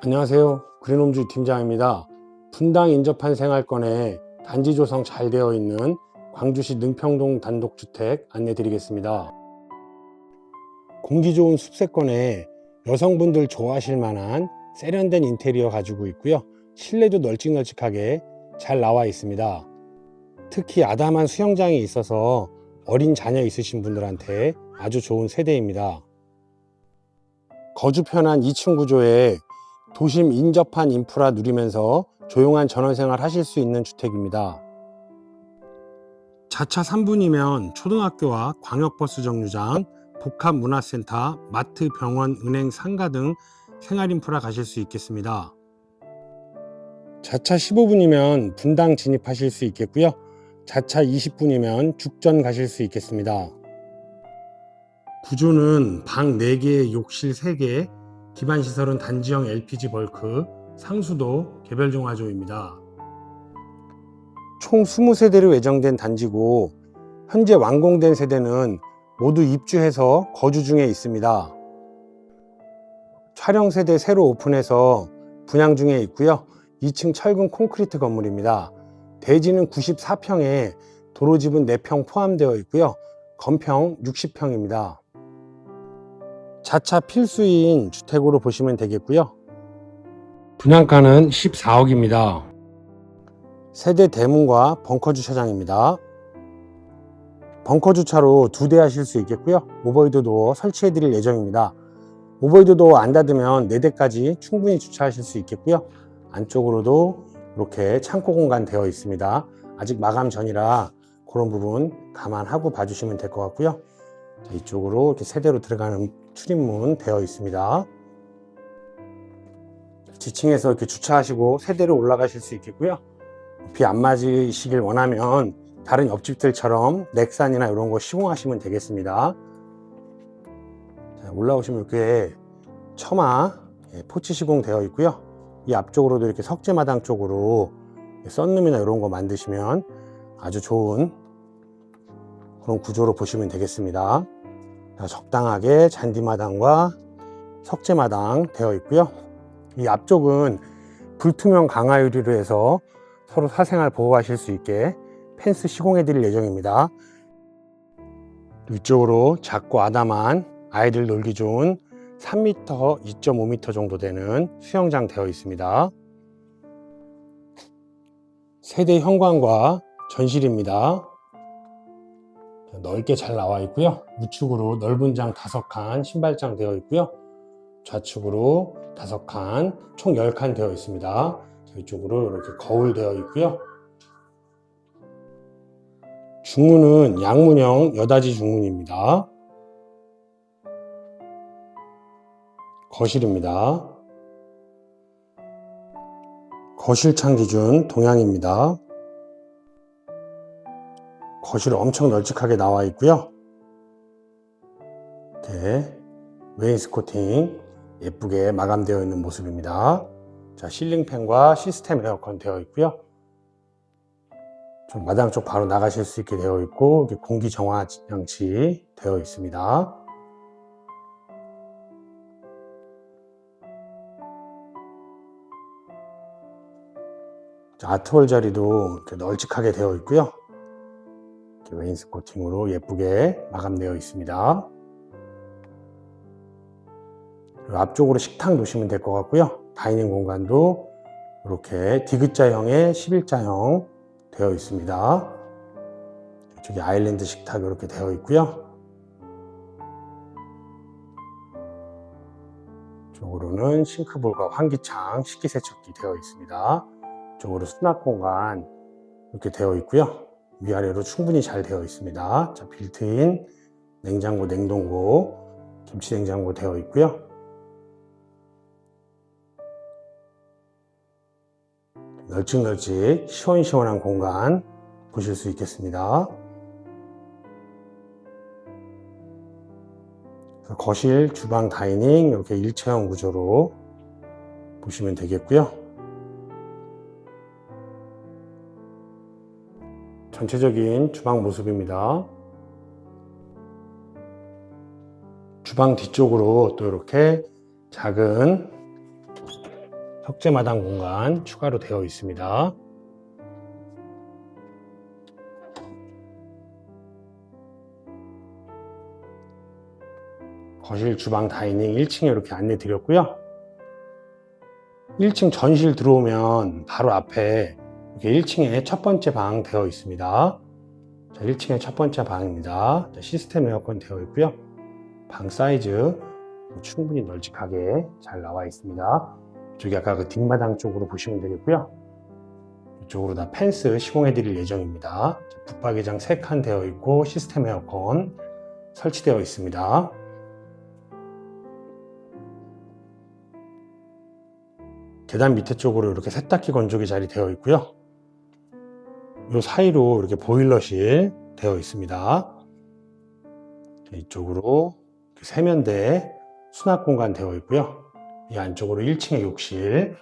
안녕하세요. 그린홈즈 팀장입니다. 분당 인접한 생활권에 단지 조성 잘 되어 있는 광주시 능평동 단독주택 안내 드리겠습니다. 공기 좋은 숲세권에 여성분들 좋아하실 만한 세련된 인테리어 가지고 있고요. 실내도 널찍널찍하게 잘 나와 있습니다. 특히 아담한 수영장이 있어서 어린 자녀 있으신 분들한테 아주 좋은 세대입니다. 거주 편한 2층 구조에 도심 인접한 인프라 누리면서 조용한 전원생활 하실 수 있는 주택입니다. 자차 3분이면 초등학교와 광역버스 정류장, 복합문화센터, 마트, 병원, 은행, 상가 등 생활 인프라 가실 수 있겠습니다. 자차 15분이면 분당 진입하실 수 있겠고요. 자차 20분이면 죽전 가실 수 있겠습니다. 구조는 방 4개, 욕실 3개, 기반 시설은 단지형 LPG 벌크, 상수도 개별 종화조입니다. 총 20세대로 예정된 단지고 현재 완공된 세대는 모두 입주해서 거주 중에 있습니다. 촬영 세대 새로 오픈해서 분양 중에 있고요. 2층 철근 콘크리트 건물입니다. 대지는 94평에 도로집은 4평 포함되어 있고요. 건평 60평입니다. 자차 필수인 주택으로 보시면 되겠고요. 분양가는 14억입니다. 세대 대문과 벙커 주차장입니다. 벙커 주차로 두 대 하실 수 있겠고요. 오버헤드 도어 설치해 드릴 예정입니다. 오버헤드 도어 안 닫으면 4대까지 충분히 주차하실 수 있겠고요. 안쪽으로도 이렇게 창고 공간 되어 있습니다. 아직 마감 전이라 그런 부분 감안하고 봐주시면 될 것 같고요. 자, 이쪽으로 이렇게 세대로 들어가는 출입문 되어 있습니다. 지층에서 이렇게 주차하시고 세대로 올라가실 수 있겠고요. 비 안 맞으시길 원하면 다른 옆집들처럼 넥산이나 이런 거 시공하시면 되겠습니다. 자, 올라오시면 이렇게 처마 예, 포치 시공 되어 있고요. 이 앞쪽으로도 이렇게 석재마당 쪽으로 썬룸이나 이런 거 만드시면 아주 좋은 그런 구조로 보시면 되겠습니다. 자, 적당하게 잔디마당과 석재마당 되어 있고요. 이 앞쪽은 불투명 강화 유리로 해서 서로 사생활 보호하실 수 있게 펜스 시공해 드릴 예정입니다. 위쪽으로 작고 아담한 아이들 놀기 좋은 3m, 2.5m 정도 되는 수영장 되어 있습니다. 세대 현관과 전실입니다. 넓게 잘 나와 있고요. 우측으로 넓은 장 5칸, 신발장 되어 있고요. 좌측으로 5칸, 총 10칸 되어 있습니다. 이쪽으로 이렇게 거울 되어 있고요. 중문은 양문형 여다지 중문입니다. 거실입니다. 거실 창 기준 동향입니다. 거실 엄청 널찍하게 나와 있고요. 이렇게 웨인스코팅 예쁘게 마감되어 있는 모습입니다. 자, 실링팬과 시스템 에어컨 되어 있고요. 좀 마당 쪽 바로 나가실 수 있게 되어 있고 공기 정화 장치 되어 있습니다. 자, 아트월 자리도 이렇게 널찍하게 되어 있고요. 이렇게 웨인스 코팅으로 예쁘게 마감되어 있습니다. 그리고 앞쪽으로 식탁 놓으시면 될 것 같고요. 다이닝 공간도 이렇게 디귿자형의 11자형 되어 있습니다. 이쪽에 아일랜드 식탁 이렇게 되어 있고요. 쪽으로는 싱크볼과 환기창, 식기세척기 되어 있습니다. 쪽으로 수납 공간 이렇게 되어 있고요. 위아래로 충분히 잘 되어 있습니다. 자, 빌트인 냉장고, 냉동고, 김치 냉장고 되어 있고요. 널찍널찍 시원시원한 공간 보실 수 있겠습니다. 거실, 주방, 다이닝 이렇게 일체형 구조로 보시면 되겠고요. 전체적인 주방 모습입니다. 주방 뒤쪽으로 또 이렇게 작은 석재 마당 공간 추가로 되어 있습니다. 거실, 주방, 다이닝 1층에 이렇게 안내 드렸고요. 1층 전실 들어오면 바로 앞에 이렇게 1층에 첫 번째 방 되어 있습니다. 자, 1층에 첫 번째 방입니다. 자, 시스템 에어컨 되어 있고요. 방 사이즈 충분히 널찍하게 잘 나와 있습니다. 이쪽이 아까 그 뒷마당 쪽으로 보시면 되겠고요. 이쪽으로 다 펜스 시공해 드릴 예정입니다. 자, 붙박이장 3칸 되어 있고 시스템 에어컨 설치되어 있습니다. 계단 밑에 쪽으로 이렇게 세탁기 건조기 자리 되어 있고요. 이 사이로 이렇게 보일러실 되어 있습니다. 이쪽으로 세면대 수납 공간 되어 있고요. 이 안쪽으로 1층에 욕실,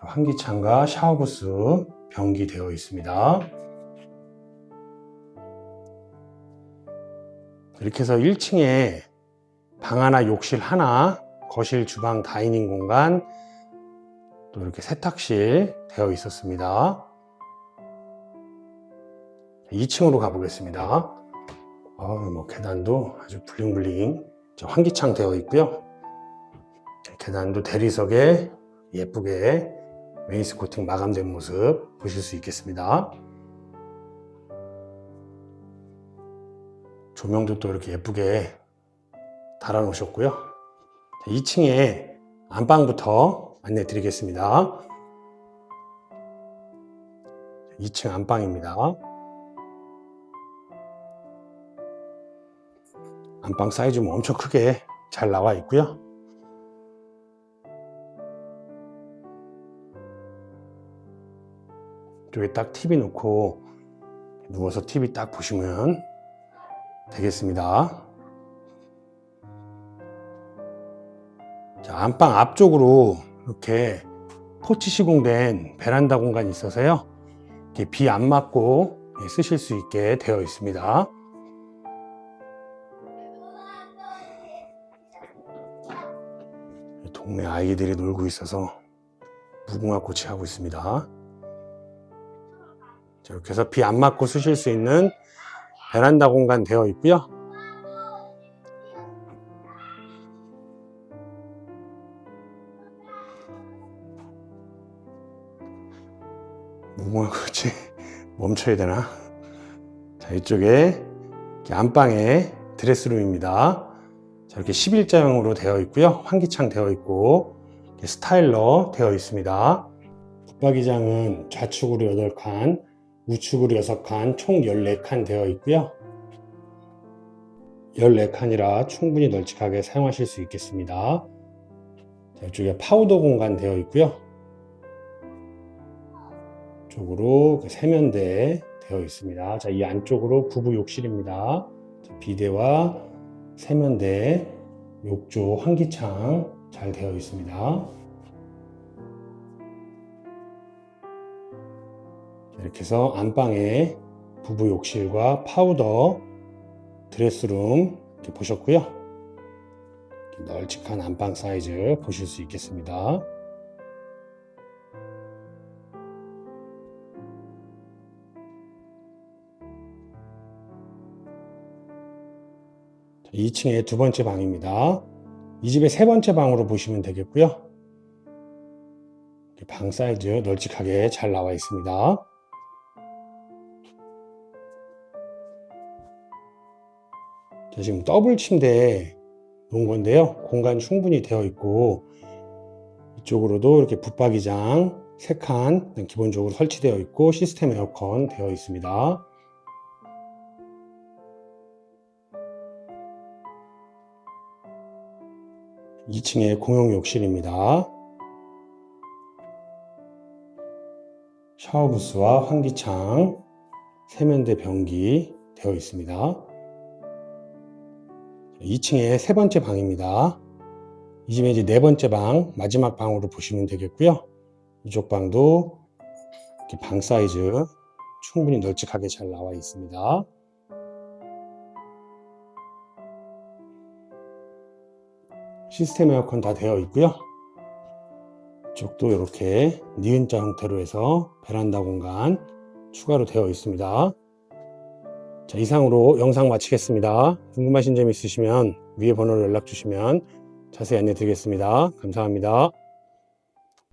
환기창과 샤워부스 변기 되어 있습니다. 이렇게 해서 1층에 방 하나, 욕실 하나, 거실, 주방, 다이닝 공간, 또 이렇게 세탁실 되어 있었습니다. 2층으로 가보겠습니다. 어, 뭐 계단도 아주 블링블링 환기창 되어 있고요. 계단도 대리석에 예쁘게 메인스 코팅 마감된 모습 보실 수 있겠습니다. 조명도 또 이렇게 예쁘게 달아 놓으셨고요. 2층에 안방부터 안내 드리겠습니다. 2층 안방입니다. 안방 사이즈 뭐 엄청 크게 잘 나와 있고요. 이쪽에 딱 TV 놓고 누워서 TV 딱 보시면 되겠습니다. 자, 안방 앞쪽으로 이렇게 포치 시공된 베란다 공간이 있어서요. 비안 맞고 예, 쓰실 수 있게 되어 있습니다. 동네 아이들이 놀고 있어서 무궁화 꽃이 하고 있습니다. 자, 이렇게 해서 비 안 맞고 쓰실 수 있는 베란다 공간 되어 있고요. 무궁화 꽃이 멈춰야 되나? 자, 이쪽에 안방에 드레스룸입니다. 자, 이렇게 11자형으로 되어 있고요. 환기창 되어 있고 스타일러 되어 있습니다. 붙박이장은 좌측으로 8칸, 우측으로 6칸, 총 14칸 되어 있고요. 14칸이라 충분히 널찍하게 사용하실 수 있겠습니다. 자, 이쪽에 파우더 공간 되어 있고요. 쪽으로 그 세면대 되어 있습니다. 자, 이 안쪽으로 부부 욕실입니다. 자, 비대와 세면대, 욕조, 환기창 잘 되어 있습니다. 이렇게 해서 안방에 부부 욕실과 파우더, 드레스룸 이렇게 보셨고요. 이렇게 널찍한 안방 사이즈 보실 수 있겠습니다. 2층의 두 번째 방입니다. 이 집의 세 번째 방으로 보시면 되겠고요. 방 사이즈 널찍하게 잘 나와 있습니다. 자, 지금 더블 침대 놓은 건데요. 공간 충분히 되어 있고 이쪽으로도 이렇게 붙박이장 3칸 기본적으로 설치되어 있고 시스템 에어컨 되어 있습니다. 2층에 공용 욕실입니다. 샤워 부스와 환기창, 세면대 변기 되어 있습니다. 2층에 세 번째 방입니다. 이 집의 이제 네 번째 방, 마지막 방으로 보시면 되겠고요. 이쪽 방도 방 사이즈 충분히 널찍하게 잘 나와 있습니다. 시스템 에어컨 다 되어 있고요. 이쪽도 이렇게 니은자 형태로 해서 베란다 공간 추가로 되어 있습니다. 자, 이상으로 영상 마치겠습니다. 궁금하신 점 있으시면 위에 번호로 연락 주시면 자세히 안내 드리겠습니다. 감사합니다.